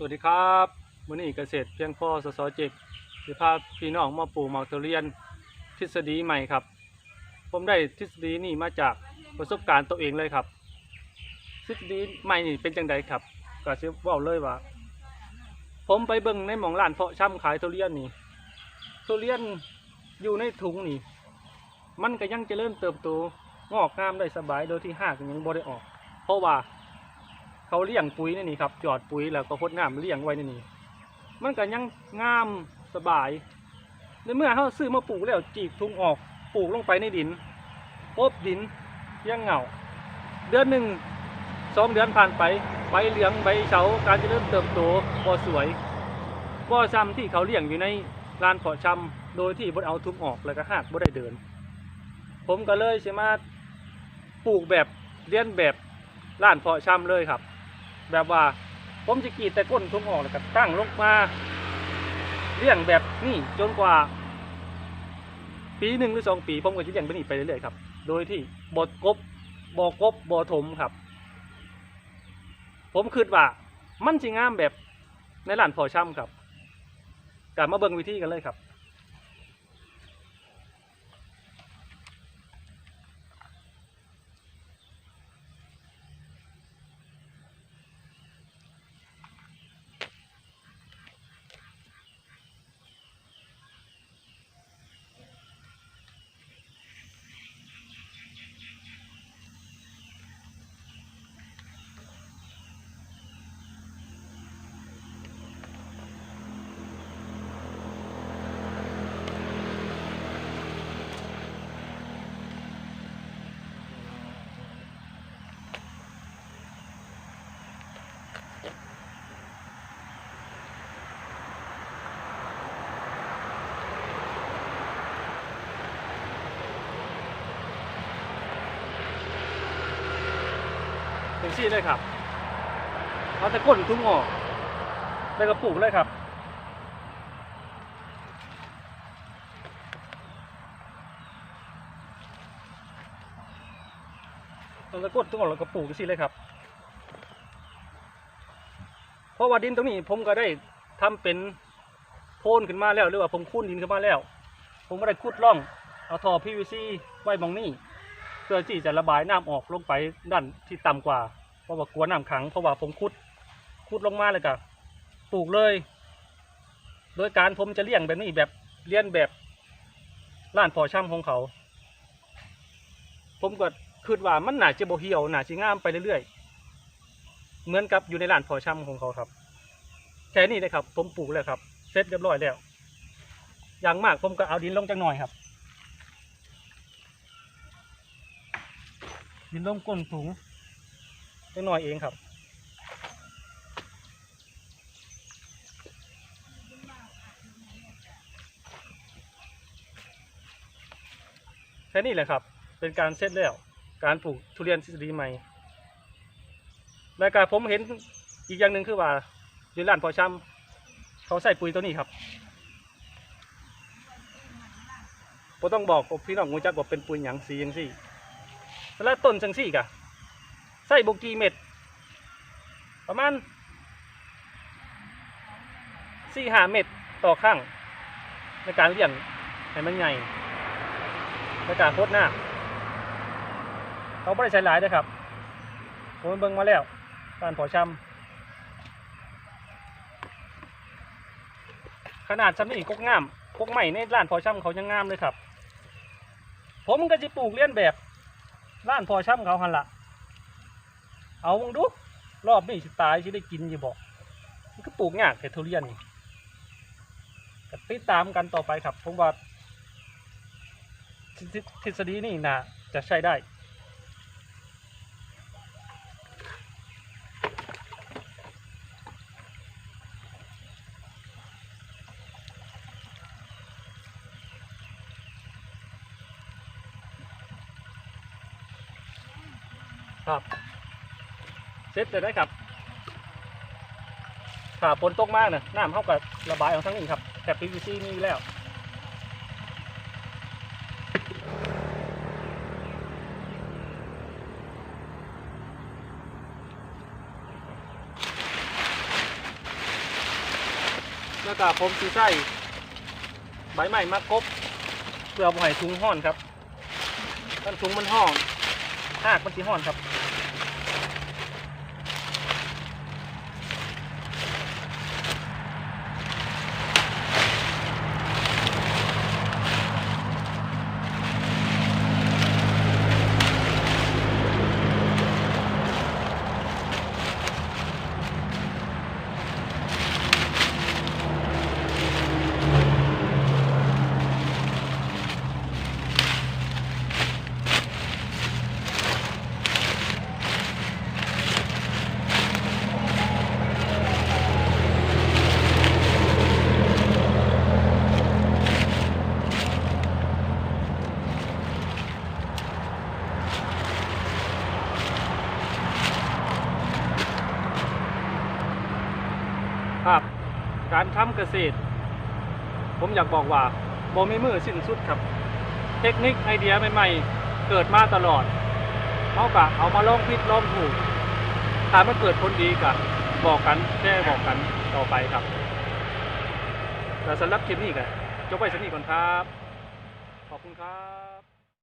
สวัสดีครับมื้อนี้เกษตรเพียงพอสสเจ็กสิพาพี่น้องมาปลูกหมากทุเรียนทฤษฎีใหม่ครับ ผมได้ทฤษฎีนี่มาจากประสบการณ์ตัวเองเลยครับ ทฤษฎีใหม่นี่เป็นจังไดครับก็สิเว้าเลยว่า ผมไปเบิ่งในหมองร้านเพาะช่ำขายทุเรียนนี่ทุเรียนอยู่ในถุงนี่ มันก็ยังจะเริญเติบโตงอกงามได้สบายโดยที่หากยังบ่ได้ออก เพราะว่า เขาเลี้ยงปุ๋ยในนี่ครับจอดปุ๋ยแล้วก็พดน้ำเลี้ยงไว้ในนี่มันก็ยังงามสบายในเมื่อเขาซื้อมาปลูกแล้วจีบทุ่งออกปลูกลงไปในดินปบดินเลี้ยังเหงาเดือนหนึ่งสองเดือนผ่านไปใบเหลืองใบเฉาการจะเริ่มเติบโตบ่สวยบ่ซ้ำที่เขาเลี้ยงอยู่ในลานเพาะชำโดยที่บดเอาทุบออกแล้วก็หากบ่ได้เดิน ผมก็เลยสิมปลูกแบบเลี้ยนแบบลานเพาะชำเลยครับ แบบว่า ผมจะกรีดแต่ก้นทุ่งออกแล้วก็ตั้งลงมาเลี้ยงแบบนี้จนกว่า ปีหนึ่งหรือสองปีผมก็จะเลี้ยงไปนี่ไปเรื่อยๆครับ โดยที่บดกบบ่กบบ่ถมครับ ผมคิดว่า มันสิงามแบบในร้านพอช่ำครับกลับมาเบิ่งวิธีกันเลยครับ เป็นซี่เลยครับเอาแต่ก้นทุ่งออกแล้วก็ปลูกเลยครับเอาแต่ก้นทุ่งออกแล้วก็ปลูกซี่เลยครับ เพราะว่าดินตรงนี้ผมก็ได้ทำเป็นโพนขึ้นมาแล้วหรือว่าผมคุ้นดินขึ้นมาแล้ว ผมก็ได้ขุดร่องเอาท่อ PVC ไว้หมองนี้ พื่อที่จะระบายน้ำออกลงไปด้านที่ต่ำกว่า เพราะว่ากลัวน้ำขังเพราะว่าผมขุดขุดลงมาเลยก็ปลูกเลย โดยการผมจะเลี้ยงแบบนี้แบบเลี้ยนแบบร้านพอช่ำของเขา ผมก็คิดว่ามันหนาจะโบเหี่ยวหนาจะงามไปเรื่อยๆ เหมือนกับอยู่ในร้านพอช่ำของเขาครับแค่นี้เลยครับ ผมปลูกแล้วครับเสร็จเรียบร้อยแล้วอย่างมากผมก็เอาดินลงจังหน่อยครับ ดินลงก้นถุงจังหน่อยเองครับแค่นี้แหละครับ เป็นการเสร็จแล้ว การปลูกทุเรียนทฤษฎีใหม่รายการผมเห็นอีกอย่างหนึ่งคือว่ายู่ร้านพอช้ำเขาใส่ปุ๋ยตัวนี้ครับผมต้องบอกพี่น้องงูจักว่าเป็นปุ๋ยหยังสียังสี่ แล้วต้นจังสี่กะใส่บกีเม็ด ประมาณสี่ห้าเม็ดต่อข้างในการเลี้ยงให้มันใหญ่ในการโคตรหน้าเขาไม่ได้ใช้หลายเด้วยครับผมเบิ่งมาแล้วการผอชำขนาดชำนี่กกงามกกใหม่ในร้านพอช่ำเขายังงามเลยครับ ผมก็จะปลูกเลี้ยนแบบ ร้านพอช่ำเขาหันละเอามองดู รอบนี้สิตายสิได้กินอยู่บอกมันก็ปลูกยากแต่ทุเรียนนี่ก็ติดตามกันต่อไปครับผมว่าทฤษฎีนี่นะจะใช้ได้ ครับเสร็จเลยได้ครับถ้าฝนตกมากนะน้ำเข้ากับระบายออกทั้งนี้ครับแต่ PVC มีอยู่แล้วแล้วก็ผมสีใส่ใบใหม่มากบเพื่อบ่ให้ทุงห้อนครับถ้าทุงมันห้อนหากมันสีห้อนครับ ครับ การทำเกษตร ผมอยากบอกว่าบ่มีมือสิ้นสุดครับ เทคนิคไอเดียใหม่ๆ เกิดมาตลอดเขากะเอามาลองผิดลองถูกถ้ามันเกิดผลดีกะบอกกันแค่บอกกันต่อไปครับ แต่สำหรับคลิปนี้กะจบไปสนี้ก่อนครับ ขอบคุณครับ